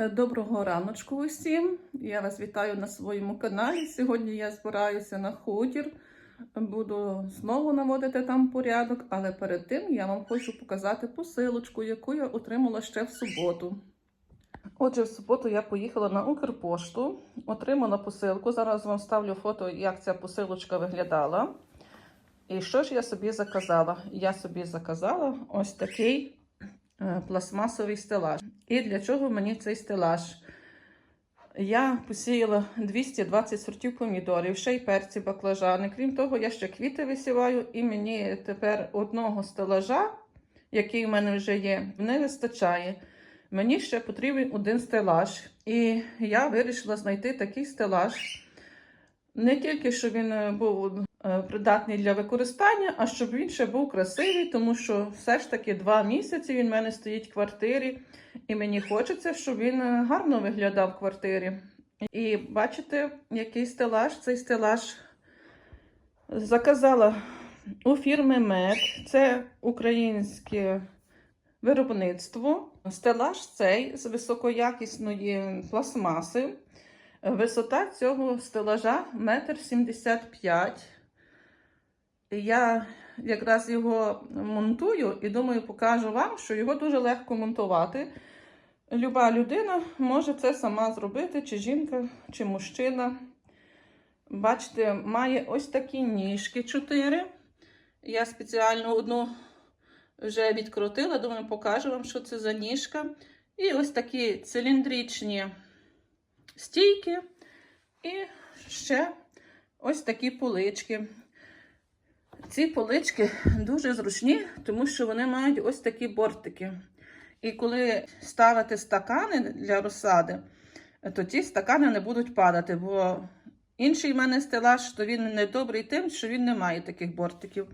Е, Доброго раночку усім. Я вас вітаю на своєму каналі. Сьогодні я збираюся на хутір. Буду знову наводити там порядок, але перед тим я вам хочу показати посилочку, яку я отримала ще в суботу. Отже, в суботу я поїхала на Укрпошту, отримала посилку. Зараз вам ставлю фото, як ця посилочка виглядала. І що ж я собі заказала? Я собі заказала ось такий пластмасовий стелаж. І для чого мені цей стелаж? Я посіяла 220 сортів помідорів, ще й перці баклажани. Крім того, я ще квіти висіваю, і мені тепер одного стелажа, який в мене вже є, не вистачає. Мені ще потрібен один стелаж. І я вирішила знайти такий стелаж. Не тільки щоб він е, був е, придатний для використання, а щоб він ще був красивий, тому що все ж таки два місяці він в мене стоїть в квартирі, і мені хочеться, щоб він е, гарно виглядав в квартирі. І бачите, який стелаж? Цей стелаж заказала у фірми МЕД. Це українське виробництво. Стелаж цей з високоякісної пластмаси. Висота цього стелажа 1,75 м. Я якраз його монтую і думаю, покажу вам, що його дуже легко монтувати. Люба людина може це сама зробити, чи жінка, чи мужчина. Бачите, має ось такі ніжки 4. Я спеціально одну вже відкрутила, думаю, покажу вам, що це за ніжка. І ось такі циліндричні стійки і ще ось такі полички. Ці полички дуже зручні, тому що вони мають ось такі бортики. І коли ставити стакани для розсади, то ті стакани не будуть падати, бо інший в мене стелаж, то він не добрий тим, що він не має таких бортиків.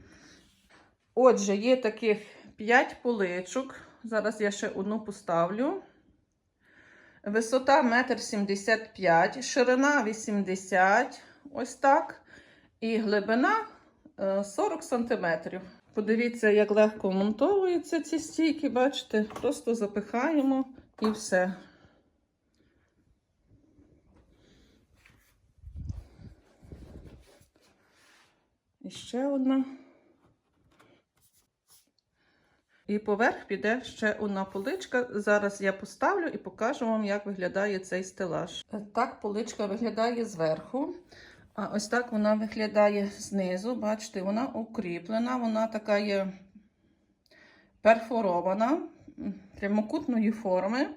Отже, є таких 5 поличок. Зараз я ще одну поставлю. Висота 1,75 м, ширина 80 ось так. І глибина 40 см. Подивіться, як легко монтовуються ці стійки, бачите, просто запихаємо і все. І ще одна. І поверх піде ще одна поличка. Зараз я поставлю і покажу вам, як виглядає цей стелаж. Так, поличка виглядає зверху. А ось так вона виглядає знизу. Бачите, вона укріплена, вона така є перфорована, прямокутної форми.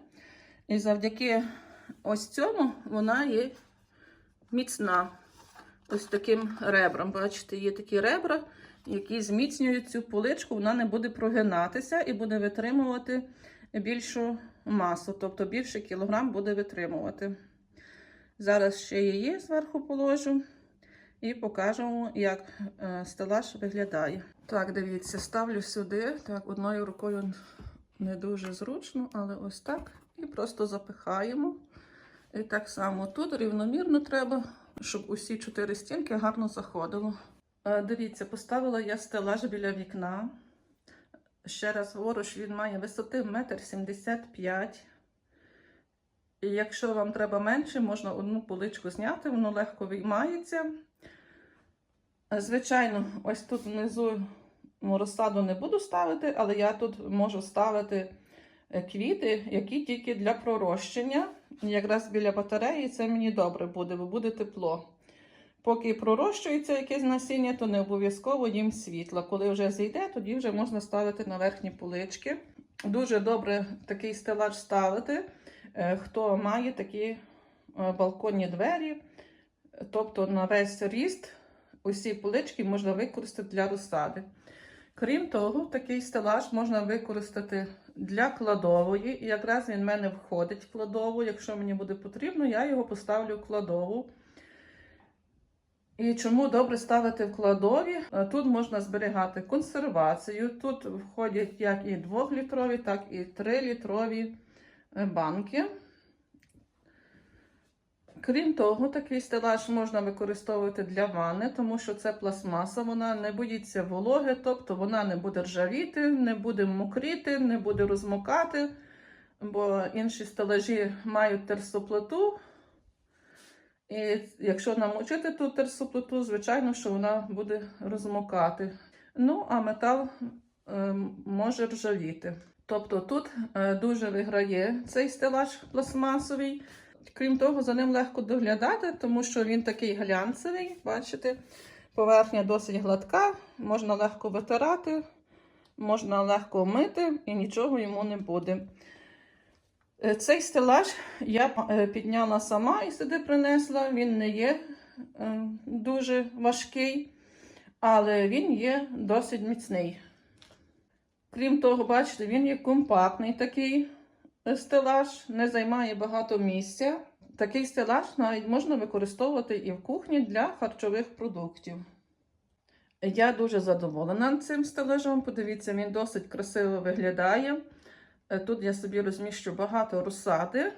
І завдяки ось цьому вона є міцна. Ось таким ребрам. Бачите, є такі ребра, які зміцнюють цю поличку, вона не буде прогинатися і буде витримувати більшу масу, тобто більше кілограм буде витримувати. Зараз ще її зверху положу і покажемо, як е, стелаж виглядає. Так, дивіться, ставлю сюди. Так, одною рукою не дуже зручно, але ось так. І просто запихаємо. І так само тут рівномірно треба, щоб усі чотири стінки гарно заходило. Е, Дивіться, поставила я стелаж біля вікна. Ще раз говорю, що він має висоти 1,75 м. І якщо вам треба менше, можна одну поличку зняти, воно легко виймається. Звичайно, ось тут внизу розсаду не буду ставити, але я тут можу ставити е, квіти, які тільки для пророщення. Якраз біля батареї це мені добре буде, бо буде тепло. Поки пророщується якесь насіння, то не обов'язково їм світла. Коли вже зійде, тоді вже можна ставити на верхні полички. Дуже добре такий стелаж ставити, хто має такі е, балконні двері, тобто на весь ріст усі полички можна використати для розсади. Крім того, такий стелаж можна використати для кладової. І якраз він в мене входить в кладову. Якщо мені буде потрібно, я його поставлю в кладову. І чому добре ставити в кладові? Е, Тут можна зберігати консервацію. Тут входять як і 2-літрові, так і 3-літрові банки. Крім того, такий стелаж можна використовувати для ванни, тому що це пластмаса, вона не боїться вологи, тобто вона не буде ржавіти, не буде мокріти, не буде розмокати. бо інші стелажі мають терсоплиту. І якщо намочити ту терсоплиту, звичайно, що вона буде розмокати. Ну, а метал е, може ржавіти. Тобто тут е, дуже виграє цей стелаж пластмасовий. Крім того, за ним легко доглядати, тому що він такий глянцевий. Бачите, поверхня досить гладка, можна легко витирати, можна легко мити і нічого йому не буде. Е, Цей стелаж я е, підняла сама і сюди принесла. Він не є дуже важкий, але він є досить міцний. Крім того, бачите, він є компактний такий стелаж, не займає багато місця. Такий стелаж навіть можна використовувати і в кухні для харчових продуктів. Я дуже задоволена цим стелажом. Подивіться, він досить красиво виглядає. Е, Тут я собі розміщу багато розсади.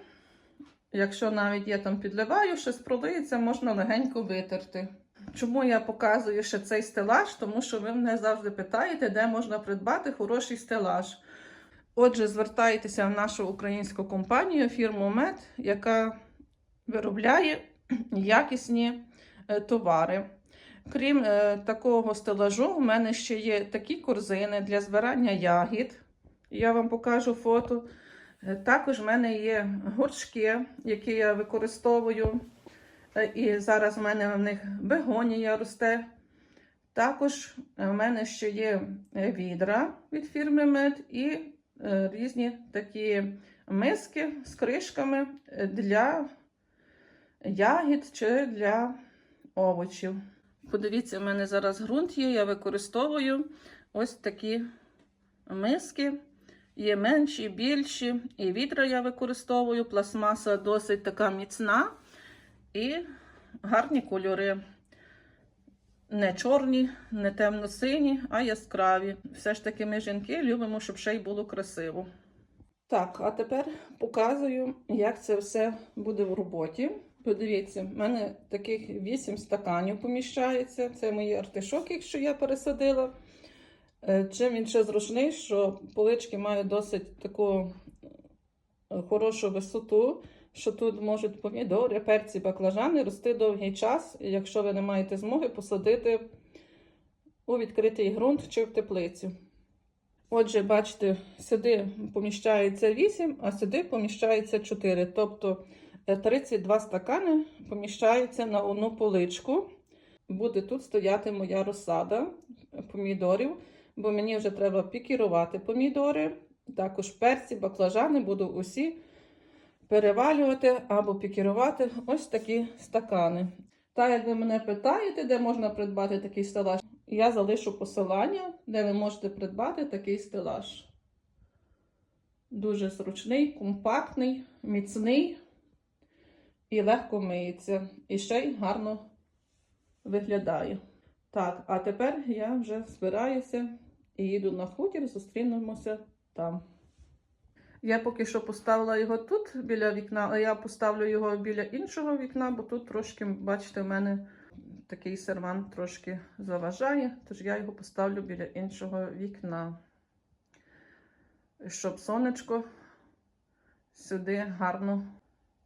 Якщо навіть я там підливаю, щось пролиється, можна легенько витерти. Чому я показую ще цей стелаж? Тому що ви мене завжди питаєте, де можна придбати хороший стелаж. Отже, звертайтеся в нашу українську компанію, фірму Мед, яка виробляє якісні е, товари. Крім е, такого стелажу, в мене ще є такі корзини для збирання ягід. Я вам покажу фото. Е, Також в мене є горшки, які я використовую. Е, І зараз в мене в них бегонія росте. Також в мене ще є е, відра від фірми Мед і е, різні такі миски з кришками для ягід чи для овочів. Подивіться, в мене зараз ґрунт є, я використовую ось такі миски. Є менші, більші. І відра я використовую. Пластмаса досить така міцна і гарні кольори. Не чорні, не темно-сині, а яскраві. Все ж таки, ми жінки любимо, щоб ще й було красиво. Так, а тепер показую, як це все буде в роботі. Подивіться, в мене таких 8 стаканів поміщається. Це мої артишоки, що я пересадила. Е, Чим він ще зручний, що полички мають досить таку е, хорошу висоту, що тут можуть помідори, перці, баклажани рости довгий час, якщо ви не маєте змоги посадити у відкритий ґрунт чи в теплицю. Отже, бачите, сюди поміщається 8, а сюди поміщається 4. Тобто е, 32 стакани поміщаються на одну поличку. Буде тут стояти моя розсада помідорів, бо мені вже треба пікірувати помідори. Також перці, баклажани буду усі перевалювати або пікірувати ось такі стакани. Та, як ви мене питаєте, де можна придбати такий стелаж, я залишу посилання, де ви можете придбати такий стелаж. Дуже зручний, компактний, міцний і легко миється. І ще й гарно виглядає. Так, а тепер я вже збираюся і їду на хутір, зустрінемося там. Я поки що поставила його тут біля вікна, а я поставлю його біля іншого вікна, бо тут трошки, бачите, в мене такий сервант трошки заважає, тож я його поставлю біля іншого вікна, щоб сонечко сюди гарно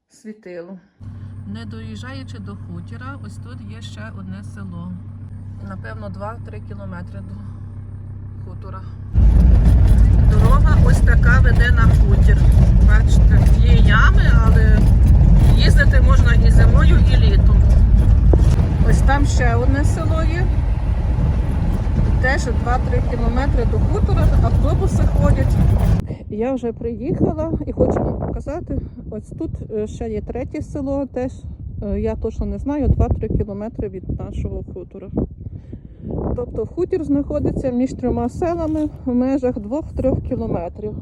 світило. Не доїжджаючи до хутіра, ось тут є ще одне село. Напевно, 2-3 кілометри до хутора. Дорога ось така веде на хутір. Бачите, є ями, але їздити можна і зимою, і літом. Ось там ще одне село є. Теж 2-3 кілометри до хутора, автобуси ходять. Я вже приїхала і хочу вам показати. Ось тут е, ще є третє село, теж е, я точно не знаю, 2-3 кілометри від нашого хутора. Тобто хутір знаходиться між трьома селами в межах 2-3 кілометрів.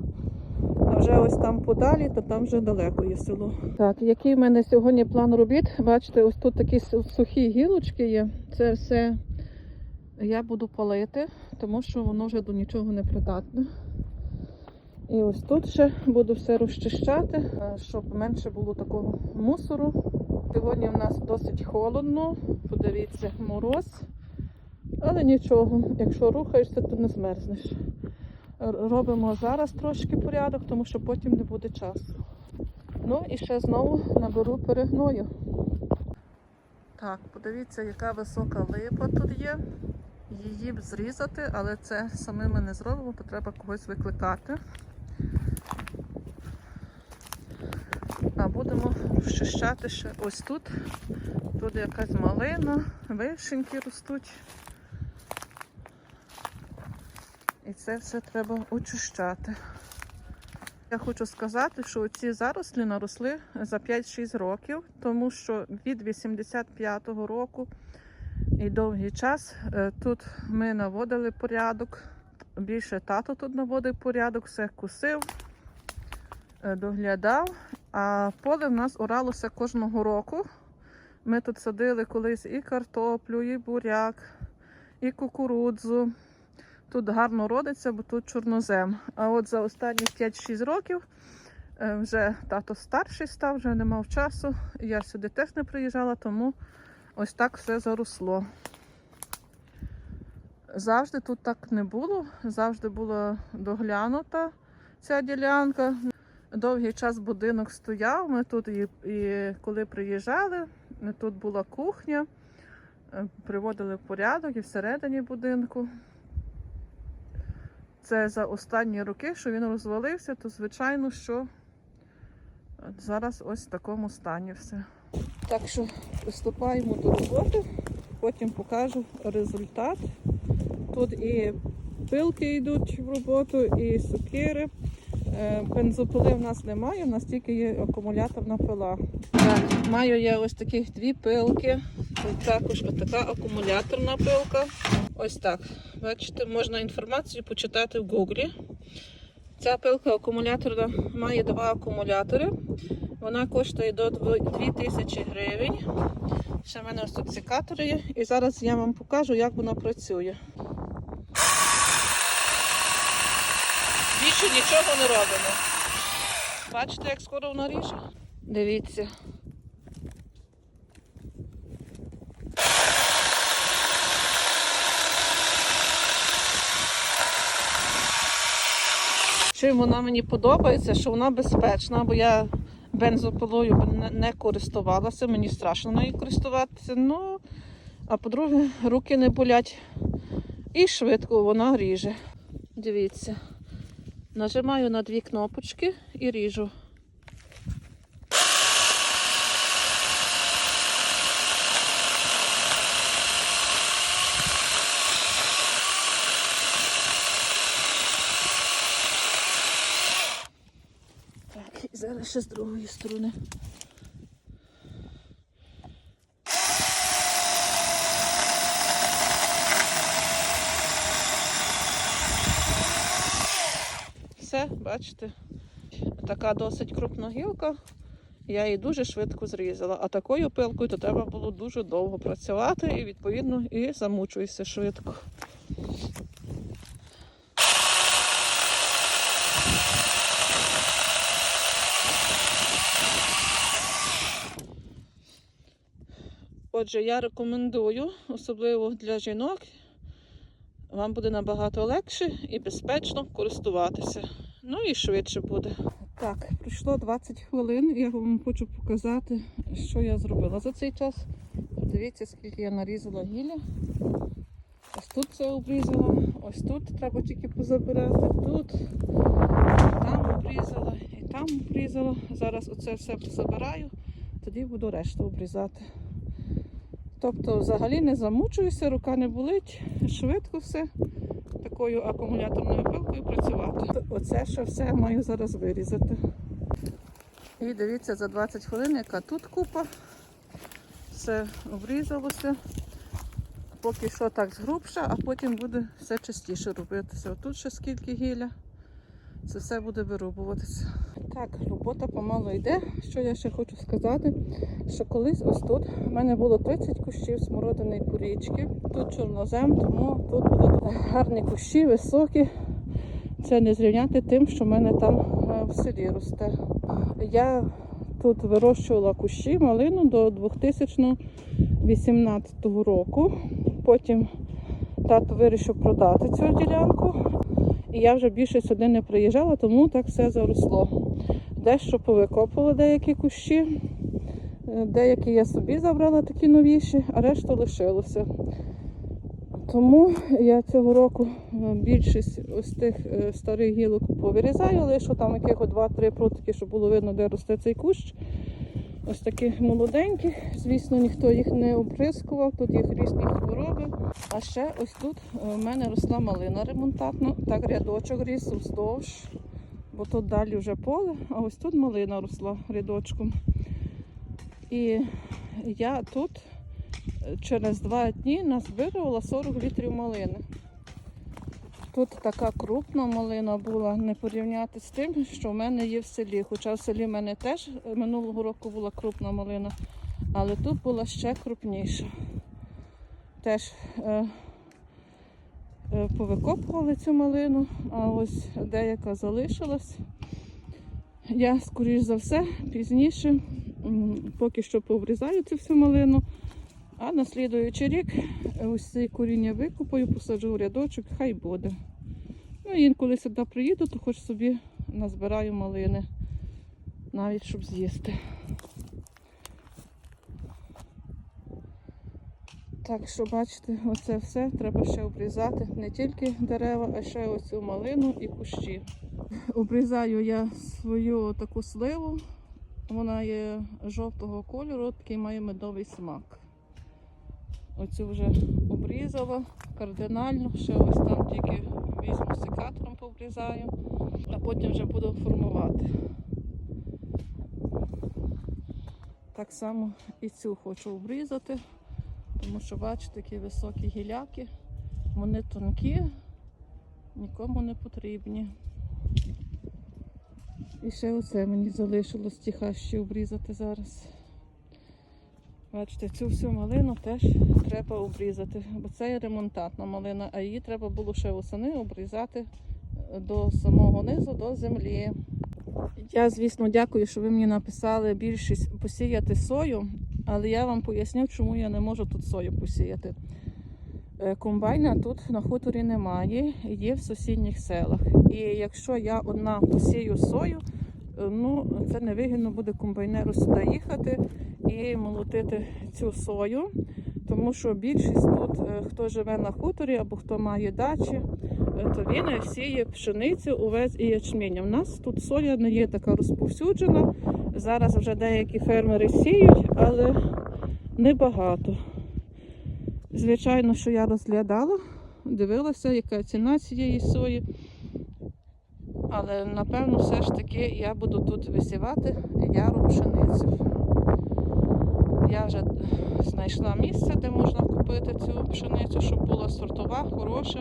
А вже ось там подалі, то там вже далеко є село. Так, який в мене сьогодні план робіт? Бачите, ось тут такі сухі гілочки є. Це все я буду палити, тому що воно вже до нічого не придатне. І ось тут ще буду все розчищати, е, щоб менше було такого мусору. Сьогодні в нас досить холодно, подивіться, мороз. Але нічого, якщо рухаєшся, то не змерзнеш. робимо зараз трошки порядок, тому що потім не буде часу. Ну і ще знову наберу перегною. Так, подивіться, яка висока липа тут є. Її б зрізати, але це самими не зробимо, то треба когось викликати. А будемо розчищати ще ось тут. Тут якась малина, вишеньки ростуть. І це все треба очищати. Я хочу сказати, що ці зарослі наросли за 5-6 років, тому що від 85-го року і довгий час е, тут ми наводили порядок. Більше тато тут наводив порядок, все кусив, е, доглядав. А поле в нас оралося кожного року. Ми тут садили колись і картоплю, і буряк, і кукурудзу. Тут гарно родиться, бо тут чорнозем. А от за останні 5-6 років е, вже тато старший став, вже не мав часу. Я сюди теж не приїжджала, тому ось так все заросло. Завжди тут так не було, завжди була доглянута ця ділянка. Довгий час будинок стояв. Ми тут і, і коли приїжджали, тут була кухня, е, приводили порядок і всередині будинку. Це за останні роки, що він розвалився, то звичайно, що зараз ось в такому стані все. Так що приступаємо до роботи, потім покажу результат. Тут і пилки йдуть в роботу, і сокири. Е, Бензопили в нас немає, в нас тільки є акумуляторна пила. Так, маю я ось таких дві пилки. Тут також така акумуляторна пилка. Ось так. Бачите, можна інформацію почитати в Гуглі. Ця пилка акумуляторна має два акумулятори. Вона коштує до 2000 гривень. Ще в мене ось тут секатори є. І зараз я вам покажу, як вона працює. Більше нічого не робимо. Бачите, як скоро вона ріже? Дивіться. Чим вона мені подобається, що вона безпечна, бо я бензопилою не, користувалася, мені страшно нею користуватися. Ну, а по-друге, руки не болять. І швидко вона ріже. Дивіться. Нажимаю на дві кнопочки і ріжу. Так, і зараз ще з другої сторони. Все, бачите, така досить крупна гілка. Я її дуже швидко зрізала. А такою пилкою то треба було дуже довго працювати і, відповідно, і замучуєшся швидко. Отже, я рекомендую, особливо для жінок, вам буде набагато легше і безпечно користуватися. Ну і швидше буде. Так, пройшло 20 хвилин. Я вам хочу показати, що я зробила за цей час. Дивіться, скільки я нарізала гілля. Ось тут це обрізала, ось тут треба тільки позабирати, тут, там обрізала і там обрізала. Зараз оце все позабираю, тоді буду решту обрізати. Тобто взагалі не замучуюся, рука не болить, швидко все такою акумуляторною пилкою працювати. Оце ще все маю зараз вирізати. І дивіться за 20 хвилин, яка тут купа. Все обрізалося. Поки що так згрубше, а потім буде все частіше робитися. Отут ще скільки гілля. Це все буде вирубуватися. Так, робота помало йде. Що я ще хочу сказати, що колись ось тут в мене було 30 кущів смородини і порічки. Тут чорнозем, тому тут були гарні кущі, високі. Це не зрівняти тим, що в мене там е, в селі росте. Я тут вирощувала кущі малину до 2018 року. Потім тато вирішив продати цю ділянку. І я вже більше сюди не приїжджала, тому так все заросло. Дещо повикопувала деякі кущі, е, деякі я собі забрала такі новіші, а решта лишилося. Тому я цього року е, більшість ось тих е, старих гілок повирізаю, лише там якихось 2-3 прутики, щоб було видно, де росте цей кущ. Ось таких молоденьких. Звісно, ніхто їх не оприскував, тут їх різні хвороби. А ще ось тут е, в мене росла малина ремонтатна, так рядочок ріс вздовж, бо тут далі вже поле, а ось тут малина росла рядочком. І я тут е, через два дні назбирувала 40 літрів малини. Тут така крупна малина була, не порівняти з тим, що в мене є в селі. Хоча в селі в мене теж е, минулого року була крупна малина, але тут була ще крупніша. Теж е, е, повикопували цю малину, а ось деяка залишилась. Я, скоріш за все, пізніше поки що поврізаю цю всю малину, а на слідуючий рік ось ці коріння викопаю, посаджу в рядочок, хай буде. Ну і інколи сюди приїду, то хоч собі назбираю малини, навіть щоб з'їсти. Так що, бачите, оце все треба ще обрізати. Не тільки дерева, а ще оцю малину і кущі. Обрізаю я свою таку сливу. Вона є жовтого кольору, такий має медовий смак. Оцю вже обрізала кардинально, ще ось там тільки візьму секатором пообрізаю, а потім вже буду формувати. Так само і цю хочу обрізати, тому що бачите, такі високі гіляки, вони тонкі, нікому не потрібні. І ще оце мені залишилось ті хащі обрізати зараз. Бачите, цю всю малину теж треба обрізати, бо це є ремонтантна малина, а її треба було ще восени обрізати е, до самого низу, до землі. Я, звісно, дякую, що ви мені написали більшість посіяти сою, але я вам поясню, чому я не можу тут сою посіяти. Е, Комбайна тут на хуторі немає, є в сусідніх селах. І якщо я одна посію сою, ну це невигідно буде комбайнеру сюди їхати і молотити цю сою, тому що більшість тут, е, хто живе на хуторі або хто має дачі, е, то він сіє пшеницю, овець і ячмінь. У нас тут соя не є така розповсюджена. Зараз вже деякі фермери сіють, але небагато. Звичайно, що я розглядала, дивилася, яка ціна цієї сої. Але напевно все ж таки я буду тут висівати яру пшеницю. Я вже знайшла місце, де можна купити цю пшеницю, щоб була сортова, хороша,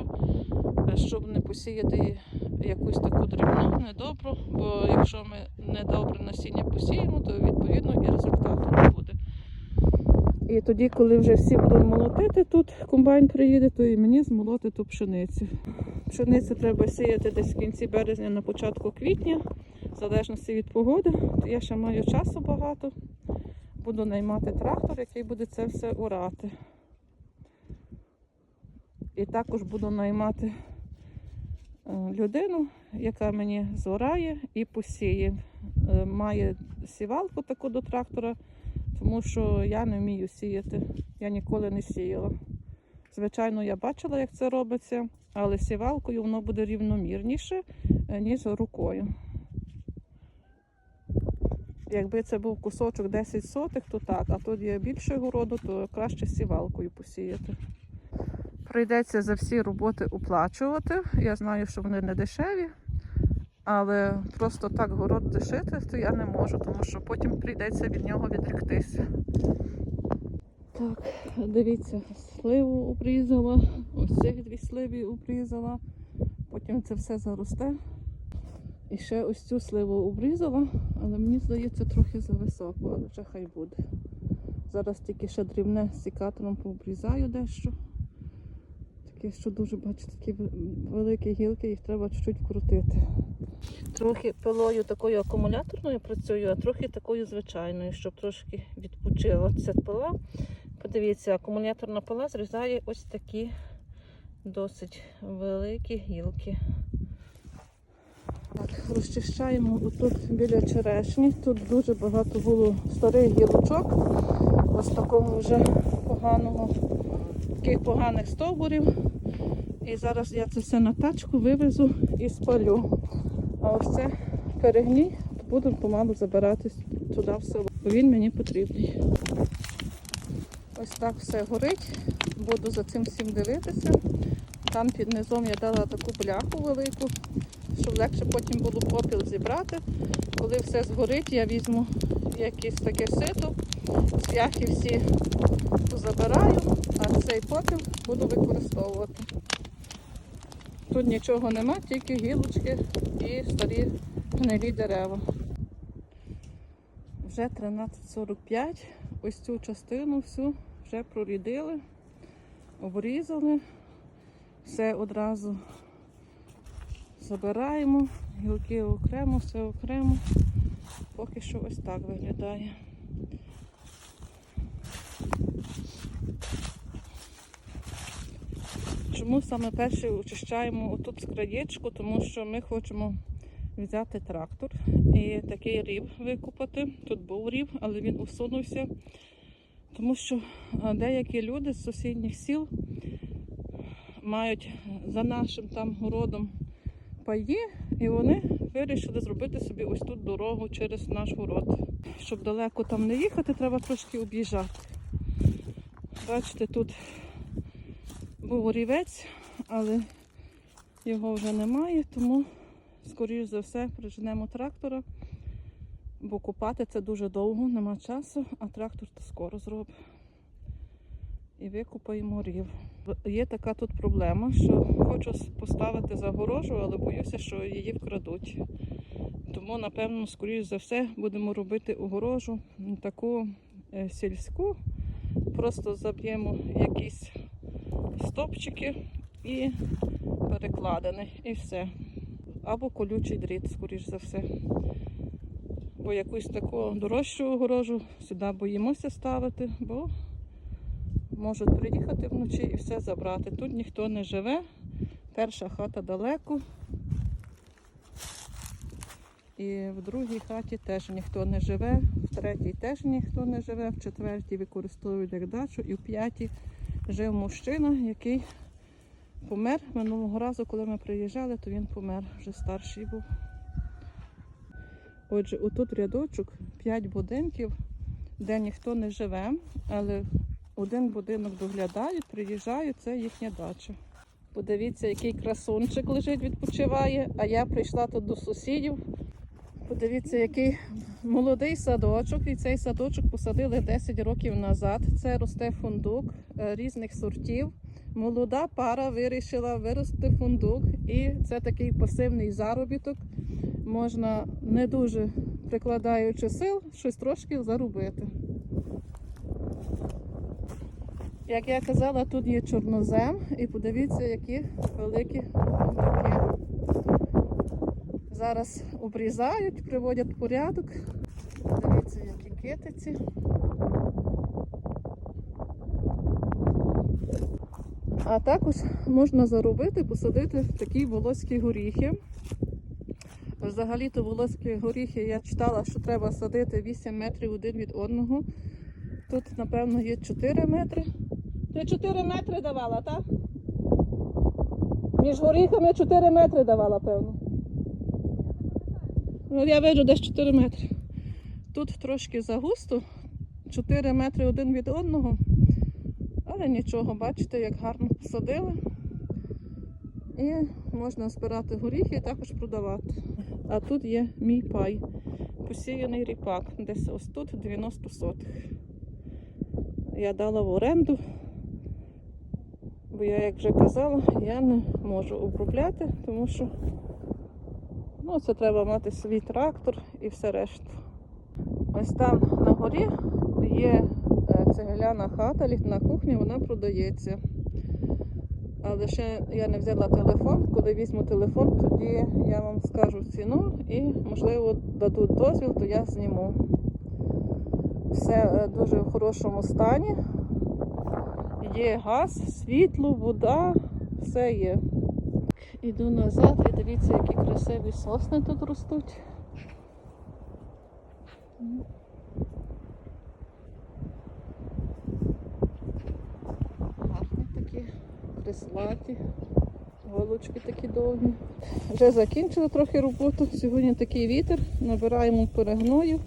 щоб не посіяти якусь таку дрібну, недобру, бо якщо ми недобре насіння посіємо, то відповідно і результату не буде. І тоді, коли вже всі будуть молотити тут, комбайн приїде, то і мені змолоти ту пшеницю. Пшеницю треба сіяти десь в кінці березня, на початку квітня, в залежності від погоди. Я ще маю часу багато. Буду наймати трактор, який буде це все орати. І також буду наймати е, людину, яка мені зорає і посіє. Е, Має сівалку таку до трактора, тому що я не вмію сіяти. Я ніколи не сіяла. Звичайно, я бачила, як це робиться, але сівалкою воно буде рівномірніше, е, ніж рукою. Якби це був кусочок 10 сотих, то так, а тут є більше городу, то краще сівалкою посіяти. Прийдеться за всі роботи оплачувати. Я знаю, що вони не дешеві, але просто так город дешити, то я не можу, тому що потім прийдеться від нього відректися. Так, дивіться, сливу обрізала, ось цих дві сливи обрізала, потім це все заросте. І ще ось цю сливу обрізала, але мені здається трохи зависоко, але вже хай буде. Зараз тільки ще дрібне сікатором пообрізаю дещо. Таке, що дуже бачу, такі великі гілки, їх треба чуть-чуть вкрутити. Трохи пилою такою акумуляторною працюю, а трохи такою звичайною, щоб трошки відпочила ця пила. Подивіться, акумуляторна пила зрізає ось такі досить великі гілки. Так, розчищаємо отут біля черешні. Тут дуже багато було старих гілочок. Ось такого вже поганого, таких поганих стовбурів. І зараз я це все на тачку вивезу і спалю. А ось це перегній, буду помалу забирати туди в село. Бо він мені потрібний. Ось так все горить. Буду за цим всім дивитися. Там під низом я дала таку бляху велику, щоб легше потім було попіл зібрати. Коли все згорить, я візьму якесь таке сито, цвяхи всі забираю, а цей попіл буду використовувати. Тут нічого нема, тільки гілочки і старі гнилі дерева. Вже 13.45. Ось цю частину всю вже прорідили, обрізали. Все одразу забираємо, гілки окремо, все окремо. Поки що ось так виглядає. Чому саме перше очищаємо отут з краєчку? Тому що ми хочемо взяти трактор і такий рів викупати. Тут був рів, але він усунувся. Тому що деякі люди з сусідніх сіл мають за нашим там городом паї, і вони вирішили зробити собі ось тут дорогу через наш город. Щоб далеко там не їхати, треба трошки об'їжджати. Бачите, тут був орівець, але його вже немає, тому, скоріш за все, приженемо трактора, бо купати це дуже довго, нема часу, а трактор то скоро зробить. І викупаємо рів. Є така тут проблема, що хочу поставити загорожу, але боюся, що її вкрадуть. Тому, напевно, скоріш за все, будемо робити огорожу таку е, сільську. Просто заб'ємо якісь стопчики і перекладини, і все. Або колючий дріт, скоріш за все. Бо якусь таку дорожчу огорожу сюди боїмося ставити, бо можуть приїхати вночі і все забрати. Тут ніхто не живе. Перша хата далеко. І в другій хаті теж ніхто не живе, в третій теж ніхто не живе, в четвертій використовують як дачу, і в п'ятій жив мужчина, який помер минулого разу, коли ми приїжджали, то він помер, вже старший був. Отже, отут рядочок 5 будинків, де ніхто не живе, але один будинок доглядають, приїжджають, це їхня дача. Подивіться, який красунчик лежить, відпочиває, а я прийшла тут до сусідів. Подивіться, який молодий садочок, і цей садочок посадили 10 років назад. Це росте фундук е, різних сортів. Молода пара вирішила вирости фундук, і це такий пасивний заробіток. Можна не дуже прикладаючи сил, щось трошки заробити. Як я казала, тут є чорнозем, і подивіться, які великі. Зараз обрізають, приводять порядок. Дивіться, які китиці. А також можна заробити, посадити такі волоські горіхи. Взагалі-то волоські горіхи я читала, що треба садити 8 метрів один від одного. Тут, напевно, є 4 метри. Ти 4 метри давала, так? Між горіхами 4 метри давала, певно. Ну, я бачу десь 4 метри. Тут трошки загусто, 4 метри один від одного. Але нічого, бачите, як гарно посадили. І можна збирати горіхи і також продавати. А тут є мій пай. Посіяний ріпак. Десь ось тут 90 сотих. Я дала в оренду, бо я, як вже казала, я не можу обробляти, тому що ну, це треба мати свій трактор і все решта. Ось там на горі є е, цегляна хата, літна кухня, вона продається. Але ще я не взяла телефон. Коли візьму телефон, тоді я вам скажу ціну і, можливо, дадуть дозвіл, то я зніму. Все е, дуже в хорошому стані. Є газ, світло, вода, все є. Іду назад і дивіться, які красиві сосни тут ростуть. Гарні такі, крислаті, голочки такі довгі. Вже закінчили трохи роботу. Сьогодні такий вітер, набираємо перегною.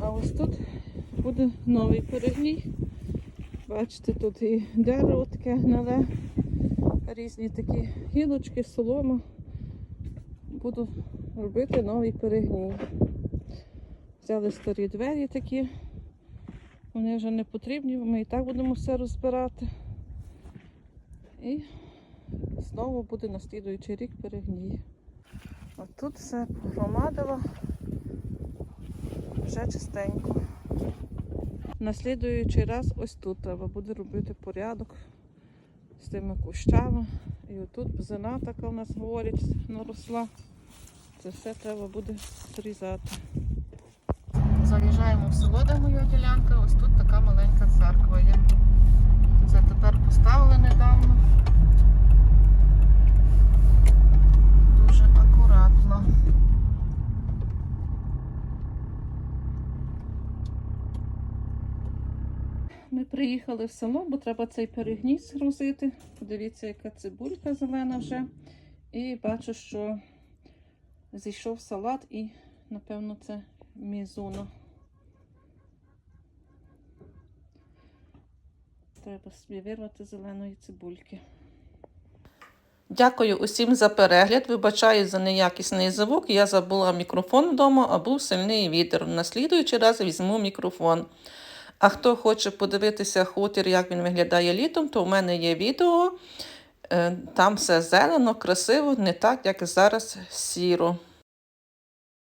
А ось тут буде новий перегній. Бачите, тут і дерево таке гниле, різні такі гілочки, солома. Буду робити новий перегній. Взяли старі двері такі. Вони вже не потрібні, ми і так будемо все розбирати. І знову буде на слідуючий рік перегній. От тут все погромадило. Вже чистенько. На слідуючий раз ось тут треба буде робити порядок з тими кущами. І отут бзина така у нас говорять наросла. Це все треба буде зрізати. Заїжджаємо в село, де моя ділянка. Ось тут така маленька церква є. Це тепер поставили недавно. Дуже акуратно. Ми приїхали в село, бо треба цей перегній згрузити. Подивіться, яка цибулька зелена вже. І бачу, що зійшов салат і, напевно, це мізуна. Треба собі вирвати зеленої цибульки. Дякую усім за перегляд. Вибачаю за неякісний звук. Я забула мікрофон вдома, а був сильний вітер. На слідуючий раз візьму мікрофон. А хто хоче подивитися хутір, як він виглядає літом, то в мене є відео. Е, Там все зелено, красиво, не так, як зараз сіро.